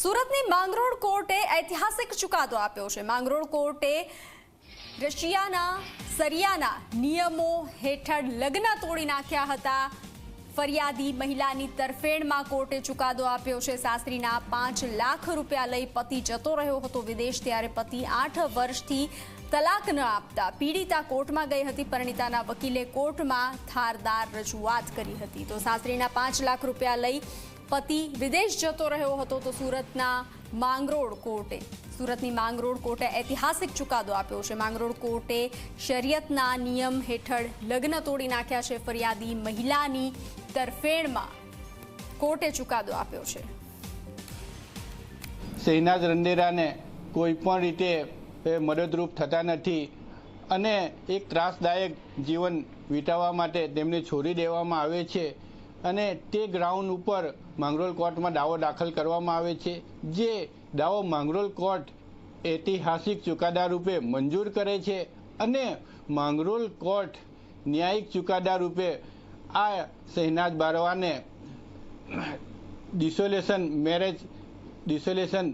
સુરતની માંગરોળ કોર્ટે ઐતિહાસિક ચુકાદો આપ્યો છે. માંગરોળ કોર્ટે રશિયાના સરિયાના નિયમો હેઠળ લગ્ન તોડી નાખ્યા હતા. ફરિયાદી મહિલાની તરફેણમાં કોર્ટે ચુકાદો આપ્યો છે. સાસરીના પાંચ લાખ રૂપિયા લઈ પતિ જતો રહ્યો હતો. વિદેશ ત્યારે પતિ આઠ વર્ષથી તલાક ન આપતા પીડિતા કોર્ટમાં ગઈ હતી. પરિણીતાના વકીલે કોર્ટમાં ધારદાર રજૂઆત કરી હતી. તો સાસરીના પાંચ લાખ રૂપિયા લઈ પતિ વિદેશ જતો રહ્યો હતો તો સુરતના માંગરોળ કોર્ટે, સુરતની માંગરોળ કોર્ટે ઐતિહાસિક ચુકાદો આપ્યો છે. માંગરોળ કોર્ટે શરિયતના નિયમ હેઠળ લગ્ન તોડી નાખ્યા છે. ફરિયાદી મહિલાની તરફેણમાં કોર્ટે ચુકાદો આપ્યો છે. શહેનાજ રંડેરાને કોઈ પણ રીતે મદદરૂપ થતા નથી અને એક ત્રાસદાયક જીવન વિતાવવા માટે તેમને છોડી દેવામાં આવે છે. અને તે ગ્રાઉન્ડ ઉપર માંગરોળ કોર્ટમાં દાવો દાખલ કરવામાં આવે છે. જે દાવો માંગરોળ કોર્ટ ઐતિહાસિક ચુકાદા રૂપે મંજૂર કરે છે અને માંગરોળ કોર્ટ ન્યાયિક ચુકાદા રૂપે આ શહેનાજ બારવાને ડિસોલેશન મેરેજ ડિસોલેશન